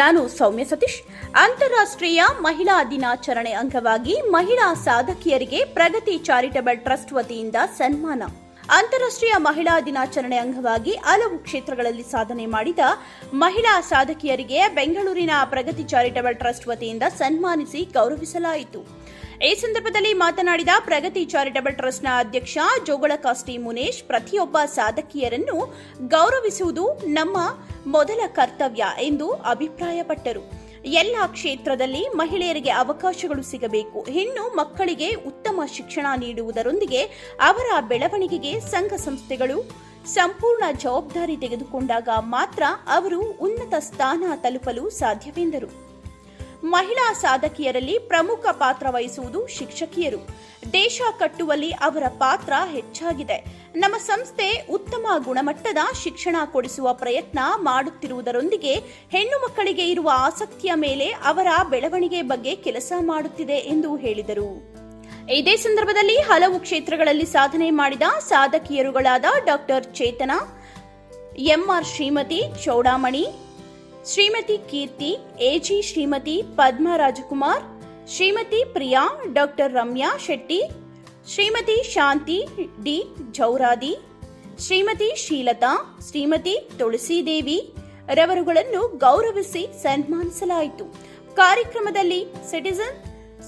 ನಾನು ಸೌಮ್ಯ ಸತೀಶ್. ಅಂತಾರಾಷ್ಟ್ರೀಯ ಮಹಿಳಾ ದಿನಾಚರಣೆ ಅಂಗವಾಗಿ ಮಹಿಳಾ ಸಾಧಕಿಯರಿಗೆ ಪ್ರಗತಿ ಚಾರಿಟಬಲ್ ಟ್ರಸ್ಟ್ ವತಿಯಿಂದ ಸನ್ಮಾನ. ಅಂತಾರಾಷ್ಟ್ರೀಯ ಮಹಿಳಾ ದಿನಾಚರಣೆ ಅಂಗವಾಗಿ ಹಲವು ಕ್ಷೇತ್ರಗಳಲ್ಲಿ ಸಾಧನೆ ಮಾಡಿದ ಮಹಿಳಾ ಸಾಧಕಿಯರಿಗೆ ಬೆಂಗಳೂರಿನ ಪ್ರಗತಿ ಚಾರಿಟಬಲ್ ಟ್ರಸ್ಟ್ ವತಿಯಿಂದ ಸನ್ಮಾನಿಸಿ ಗೌರವಿಸಲಾಯಿತು. ಈ ಸಂದರ್ಭದಲ್ಲಿ ಮಾತನಾಡಿದ ಪ್ರಗತಿ ಚಾರಿಟಬಲ್ ಟ್ರಸ್ಟ್ನ ಅಧ್ಯಕ್ಷ ಜೋಗಳ ಕಾಸ್ಟಿ ಮುನೇಶ್, ಪ್ರತಿಯೊಬ್ಬ ಸಾಧಕಿಯರನ್ನು ಗೌರವಿಸುವುದು ನಮ್ಮ ಮೊದಲ ಕರ್ತವ್ಯ ಎಂದು ಅಭಿಪ್ರಾಯಪಟ್ಟರು. ಎಲ್ಲ ಕ್ಷೇತ್ರದಲ್ಲಿ ಮಹಿಳೆಯರಿಗೆ ಅವಕಾಶಗಳು ಸಿಗಬೇಕು. ಹೆಣ್ಣು ಮಕ್ಕಳಿಗೆ ಉತ್ತಮ ಶಿಕ್ಷಣ ನೀಡುವುದರೊಂದಿಗೆ ಅವರ ಬೆಳವಣಿಗೆಗೆ ಸಂಘ ಸಂಸ್ಥೆಗಳು ಸಂಪೂರ್ಣ ಜವಾಬ್ದಾರಿ ತೆಗೆದುಕೊಂಡಾಗ ಮಾತ್ರ ಅವರು ಉನ್ನತ ಸ್ಥಾನ ತಲುಪಲು ಸಾಧ್ಯವೆಂದರು. ಮಹಿಳಾ ಸಾಧಕಿಯರಲ್ಲಿ ಪ್ರಮುಖ ಪಾತ್ರ ವಹಿಸುವುದು ಶಿಕ್ಷಕಿಯರು. ದೇಶ ಕಟ್ಟುವಲ್ಲಿ ಅವರ ಪಾತ್ರ ಹೆಚ್ಚಾಗಿದೆ. ನಮ್ಮ ಸಂಸ್ಥೆ ಉತ್ತಮ ಗುಣಮಟ್ಟದ ಶಿಕ್ಷಣ ಕೊಡಿಸುವ ಪ್ರಯತ್ನ ಮಾಡುತ್ತಿರುವುದರೊಂದಿಗೆ ಹೆಣ್ಣು ಮಕ್ಕಳಿಗೆ ಇರುವ ಆಸಕ್ತಿಯ ಮೇಲೆ ಅವರ ಬೆಳವಣಿಗೆ ಬಗ್ಗೆ ಕೆಲಸ ಮಾಡುತ್ತಿದೆ ಎಂದು ಹೇಳಿದರು. ಇದೇ ಸಂದರ್ಭದಲ್ಲಿ ಹಲವು ಕ್ಷೇತ್ರಗಳಲ್ಲಿ ಸಾಧನೆ ಮಾಡಿದ ಸಾಧಕಿಯರುಗಳಾದ doctor Chetana, M R Shrimati, Choudamani Shrimati Keerthi A G Shrimati Padma Rajkumar, Shrimati Priya, doctor Ramya Shetty, Shrimati Shanti D Jauradi, Shrimati Sheelata, Shrimati Tulasidevi ರವರುಗಳನ್ನು ಗೌರವಿಸಿ ಸನ್ಮಾನಿಸಲಾಯಿತು. ಕಾರ್ಯಕ್ರಮದಲ್ಲಿ ಸಿಟಿಸನ್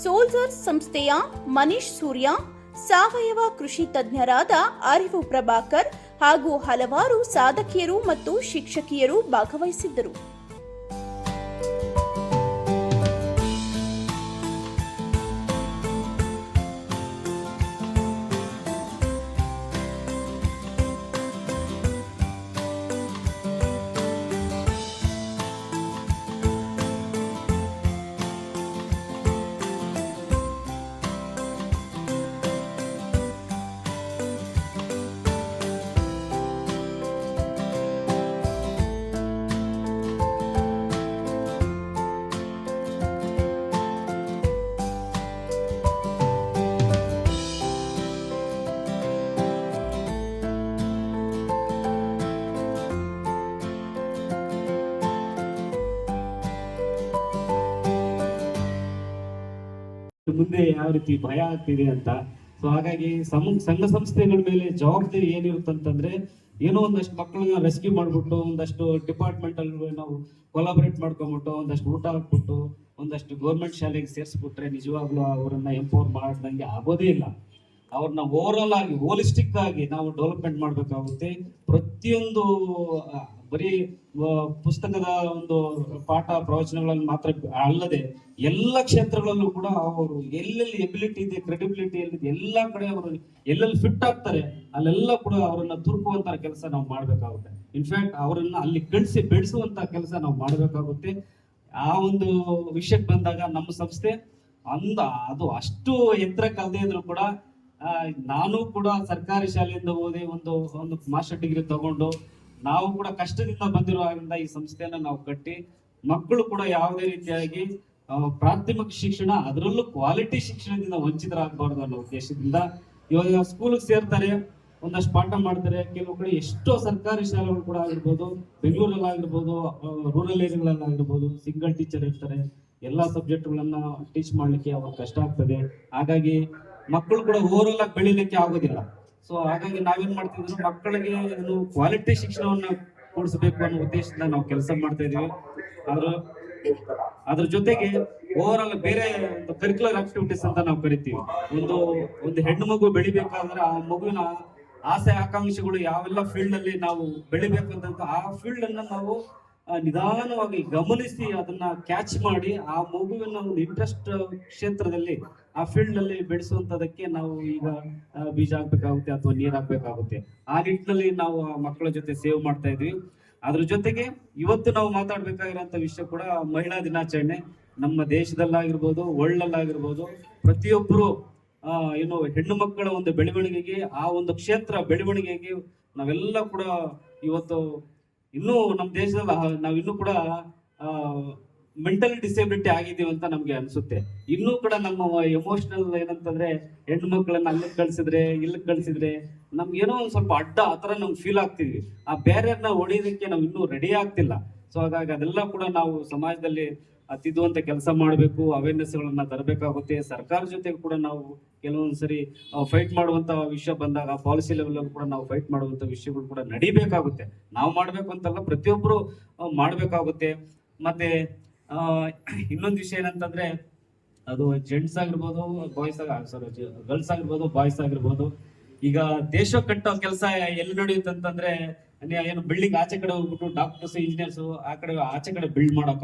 ಸೋಲ್ಜರ್ ಸಂಸ್ಥೆಯ ಮನೀಶ್ ಸೂರ್ಯ, ಸಾವಯವ ಕೃಷಿ ತಜ್ಞರಾದ ಅರಿವು ಪ್ರಭಾಕರ್ ಹಾಗೂ ಹಲವಾರು ಸಾಧಕಿಯರು ಮತ್ತು ಶಿಕ್ಷಕಿಯರು ಭಾಗವಹಿಸಿದ್ದರು. ಮುಂದೆ ಯಾವ ರೀತಿ ಭಯ ಆಗ್ತಿದೆ ಅಂತ. ಸೊ ಹಾಗಾಗಿ ಸಂಘ ಸಂಸ್ಥೆಗಳ ಮೇಲೆ ಜವಾಬ್ದಾರಿ ಏನಿರುತ್ತಂತಂದ್ರೆ ಏನೋ ಒಂದಷ್ಟು ಮಕ್ಕಳನ್ನ ರೆಸ್ಕ್ಯೂ ಮಾಡ್ಬಿಟ್ಟು, ಒಂದಷ್ಟು ಡಿಪಾರ್ಟ್ಮೆಂಟ್ ಅಲ್ಲಿ ನಾವು ಕೊಲಾಬರೇಟ್ ಮಾಡ್ಕೊಂಬಿಟ್ಟು, ಒಂದಷ್ಟು ಊಟ ಹಾಕ್ಬಿಟ್ಟು, ಒಂದಷ್ಟು ಗೌರ್ಮೆಂಟ್ ಶಾಲೆಗೆ ಸೇರಿಸ್ಬಿಟ್ರೆ ನಿಜವಾಗ್ಲೂ ಅವರನ್ನ ಎಂಪವರ್ ಮಾಡ್ದಂಗೆ ಆಗೋದೇ ಇಲ್ಲ. ಅವ್ರನ್ನ ಓವರಾಲ್ ಆಗಿ ಹೋಲಿಸ್ಟಿಕ್ ಆಗಿ ನಾವು ಡೆವಲಪ್ಮೆಂಟ್ ಮಾಡ್ಬೇಕಾಗುತ್ತೆ. ಪ್ರತಿಯೊಂದು ಬರೀ ಪುಸ್ತಕದ ಒಂದು ಪಾಠ ಪ್ರವಚನಗಳಲ್ಲಿ ಮಾತ್ರ ಅಲ್ಲದೆ ಎಲ್ಲ ಕ್ಷೇತ್ರಗಳಲ್ಲೂ ಕೂಡ ಅವರು ಎಲ್ಲೆಲ್ಲಿ ಎಬಿಲಿಟಿ ಇದೆ ಕ್ರೆಡಿಬಿಲಿಟಿ ಎಲ್ಲಿದೆ, ಎಲ್ಲ ಕಡೆ ಅವರು ಎಲ್ಲೆಲ್ಲಿ ಫಿಟ್ ಆಗ್ತಾರೆ, ಅಲ್ಲೆಲ್ಲ ಕೂಡ ಅವರನ್ನ ತುರುಕುವಂತ ಕೆಲಸ ನಾವು ಮಾಡಬೇಕಾಗುತ್ತೆ. ಇನ್ಫ್ಯಾಕ್ಟ್ ಅವರನ್ನ ಅಲ್ಲಿ ಕಳಿಸಿ ಬೆಳೆಸುವಂತ ಕೆಲಸ ನಾವು ಮಾಡಬೇಕಾಗುತ್ತೆ. ಆ ಒಂದು ವಿಷಯಕ್ಕೆ ಬಂದಾಗ ನಮ್ಮ ಸಂಸ್ಥೆ ಅಂದ, ಅದು ಅಷ್ಟು ಎತ್ತರಕ್ಕೆ ಅಲ್ಲದೆ ಇದ್ರು ಕೂಡ ನಾನು ಕೂಡ ಸರ್ಕಾರಿ ಶಾಲೆಯಿಂದ ಓದಿ ಒಂದು ಒಂದು ಮಾಸ್ಟರ್ ಡಿಗ್ರಿ ತಗೊಂಡು ನಾವು ಕೂಡ ಕಷ್ಟದಿಂದ ಬಂದಿರುವಾಗಿಂದ ಈ ಸಂಸ್ಥೆಯನ್ನು ನಾವು ಕಟ್ಟಿ ಮಕ್ಕಳು ಕೂಡ ಯಾವುದೇ ರೀತಿಯಾಗಿ ಪ್ರಾಥಮಿಕ ಶಿಕ್ಷಣ ಅದರಲ್ಲೂ ಕ್ವಾಲಿಟಿ ಶಿಕ್ಷಣದಿಂದ ವಂಚಿತರಾಗಬಾರ್ದು ಅನ್ನೋ ಉದ್ದೇಶದಿಂದ ಇವಾಗ ಸ್ಕೂಲ್ಗೆ ಸೇರ್ತಾರೆ, ಒಂದಷ್ಟು ಪಾಠ ಮಾಡ್ತಾರೆ, ಕೆಲವು ಕಡೆ ಎಷ್ಟೋ ಸರ್ಕಾರಿ ಶಾಲೆಗಳು ಕೂಡ ಆಗಿರ್ಬೋದು ಬೆಂಗಳೂರಲ್ಲಿ ಆಗಿರ್ಬೋದು ರೂರಲ್ ಏರಿಯಾಗಳಲ್ಲಿ ಆಗಿರ್ಬೋದು ಸಿಂಗಲ್ ಟೀಚರ್ ಇರ್ತಾರೆ, ಎಲ್ಲಾ ಸಬ್ಜೆಕ್ಟ್ಗಳನ್ನ ಟೀಚ್ ಮಾಡ್ಲಿಕ್ಕೆ ಅವ್ರಿಗೆ ಕಷ್ಟ ಆಗ್ತದೆ. ಹಾಗಾಗಿ ಮಕ್ಕಳು ಕೂಡ ಓವರ್ ಆಗಿ ಬೆಳಿಲಿಕ್ಕೆ ಆಗೋದಿಲ್ಲ. ಸೊ ಹಾಗಾಗಿ ನಾವೇನ್ ಮಾಡ್ತಿದ್ರು ಮಕ್ಕಳಿಗೆ ಏನು ಕ್ವಾಲಿಟಿ ಶಿಕ್ಷಣವನ್ನ ಕೊಡಿಸಬೇಕು ಅನ್ನೋ ಉದ್ದೇಶದಿಂದ ನಾವು ಕೆಲಸ ಮಾಡ್ತಾ ಇದೀವಿ. ಅದ್ರ ಅದ್ರ ಜೊತೆಗೆ ಓವರ್ ಆಲ್ ಬೇರೆ ಕರಿಕ್ಯುಲರ್ ಆಕ್ಟಿವಿಟೀಸ್ ಅಂತ ನಾವು ಕರಿತೀವಿ. ಒಂದು ಒಂದು ಹೆಣ್ಣು ಮಗು ಬೆಳಿಬೇಕಾದ್ರೆ ಆ ಮಗುವಿನ ಆಸೆ, ಆಕಾಂಕ್ಷೆಗಳು ಯಾವೆಲ್ಲ ಫೀಲ್ಡ್ ಅಲ್ಲಿ ನಾವು ಬೆಳಿಬೇಕಂತ ಆ ಫೀಲ್ಡ್ ಅನ್ನ ನಾವು ನಿಧಾನವಾಗಿ ಗಮನಿಸಿ ಅದನ್ನ ಕ್ಯಾಚ್ ಮಾಡಿ ಆ ಮಗುವಿನ ಒಂದು ಇಂಟ್ರೆಸ್ಟ್ ಕ್ಷೇತ್ರದಲ್ಲಿ, ಆ ಫೀಲ್ಡ್ನಲ್ಲಿ ಬೆಳೆಸುವಂತದಕ್ಕೆ ನಾವು ಈಗ ಬೀಜ ಹಾಕ್ಬೇಕಾಗುತ್ತೆ ಅಥವಾ ನೀರ್ ಹಾಕ್ಬೇಕಾಗುತ್ತೆ. ಆ ನಿಟ್ಟಿನಲ್ಲಿ ನಾವು ಮಕ್ಕಳ ಜೊತೆ ಸೇವ್ ಮಾಡ್ತಾ ಇದ್ವಿ. ಅದ್ರ ಜೊತೆಗೆ ಇವತ್ತು ನಾವು ಮಾತಾಡ್ಬೇಕಾಗಿರೋಂಥ ವಿಷಯ ಕೂಡ ಮಹಿಳಾ ದಿನಾಚರಣೆ. ನಮ್ಮ ದೇಶದಲ್ಲಾಗಿರ್ಬೋದು ವರ್ಲ್ಡಲ್ಲಾಗಿರ್ಬೋದು ಪ್ರತಿಯೊಬ್ಬರು ಏನು ಹೆಣ್ಣು ಮಕ್ಕಳ ಒಂದು ಬೆಳವಣಿಗೆಗೆ, ಆ ಒಂದು ಕ್ಷೇತ್ರ ಬೆಳವಣಿಗೆಗೆ ನಾವೆಲ್ಲ ಕೂಡ ಇವತ್ತು ಇನ್ನೂ ನಮ್ಮ ದೇಶದಲ್ಲಿ ನಾವು ಇನ್ನೂ ಕೂಡ ಮೆಂಟಲ್ ಡಿಸೇಬಿಲಿಟಿ ಆಗಿದ್ದೀವಿ ಅಂತ ನಮ್ಗೆ ಅನ್ಸುತ್ತೆ. ಇನ್ನೂ ಕೂಡ ನಮ್ಮ ಎಮೋಷನಲ್ ಏನಂತಂದ್ರೆ ಹೆಣ್ಣು ಮಕ್ಕಳನ್ನ ಅಲ್ಲಿ ಕಳ್ಸಿದ್ರೆ ಇಲ್ಲಿ ಕಳ್ಸಿದ್ರೆ ನಮ್ಗೆ ಏನೋ ಒಂದ್ ಸ್ವಲ್ಪ ಅಡ್ಡ ಆತರ ನಮ್ಗೆ ಫೀಲ್ ಆಗ್ತಿದ್ವಿ ಆ ಬ್ಯಾರಿಯರ್ನ ಹೊಡಿಯೋದಕ್ಕೆ ನಾವು ಇನ್ನೂ ರೆಡಿ ಆಗ್ತಿಲ್ಲ. ಸೊ ಹಾಗಾಗಿ ಅದೆಲ್ಲ ಕೂಡ ನಾವು ಸಮಾಜದಲ್ಲಿ ತಿದ್ದುವಂತ ಕೆಲಸ ಮಾಡಬೇಕು ಅವೇರ್ನೆಸ್ ಗಳನ್ನ ತರಬೇಕಾಗುತ್ತೆ. ಸರ್ಕಾರ ಜೊತೆಗೆ ಕೂಡ ನಾವು ಕೆಲವೊಂದ್ಸರಿ ಫೈಟ್ ಮಾಡುವಂತ ವಿಷಯ ಬಂದಾಗ ಪಾಲಿಸಿ ಲೆವೆಲ್ ಕೂಡ ನಾವು ಫೈಟ್ ಮಾಡುವಂತ ವಿಷಯಗಳು ಕೂಡ ನಡಿಬೇಕಾಗುತ್ತೆ. ನಾವು ಮಾಡ್ಬೇಕು ಅಂತಲ್ಲ ಪ್ರತಿಯೊಬ್ಬರು ಮಾಡ್ಬೇಕಾಗುತ್ತೆ. ಮತ್ತೆ ಇನ್ನೊಂದು ವಿಷಯ ಏನಂತಂದ್ರೆ, ಅದು ಜೆಂಟ್ಸ್ ಆಗಿರ್ಬೋದು ಬಾಯ್ಸ್ ಸಾರಿ ಗರ್ಲ್ಸ್ ಆಗಿರ್ಬೋದು ಬಾಯ್ಸ್ ಆಗಿರ್ಬೋದು. ಈಗ ದೇಶ ಕಟ್ಟೋ ಕೆಲಸ ಎಲ್ಲಿ ನಡೆಯುತ್ತೆ ಅಂತಂದ್ರೆ ನೀ- ಏನು ಬಿಲ್ಡಿಂಗ್ ಆಚೆ ಕಡೆ ಹೋಗ್ಬಿಟ್ಟು ಡಾಕ್ಟರ್ಸ್ ಇಂಜಿನಿಯರ್ಸ್ ಆ ಕಡೆ ಆಚೆ ಕಡೆ ಬಿಲ್ಡ್ ಮಾಡಕ್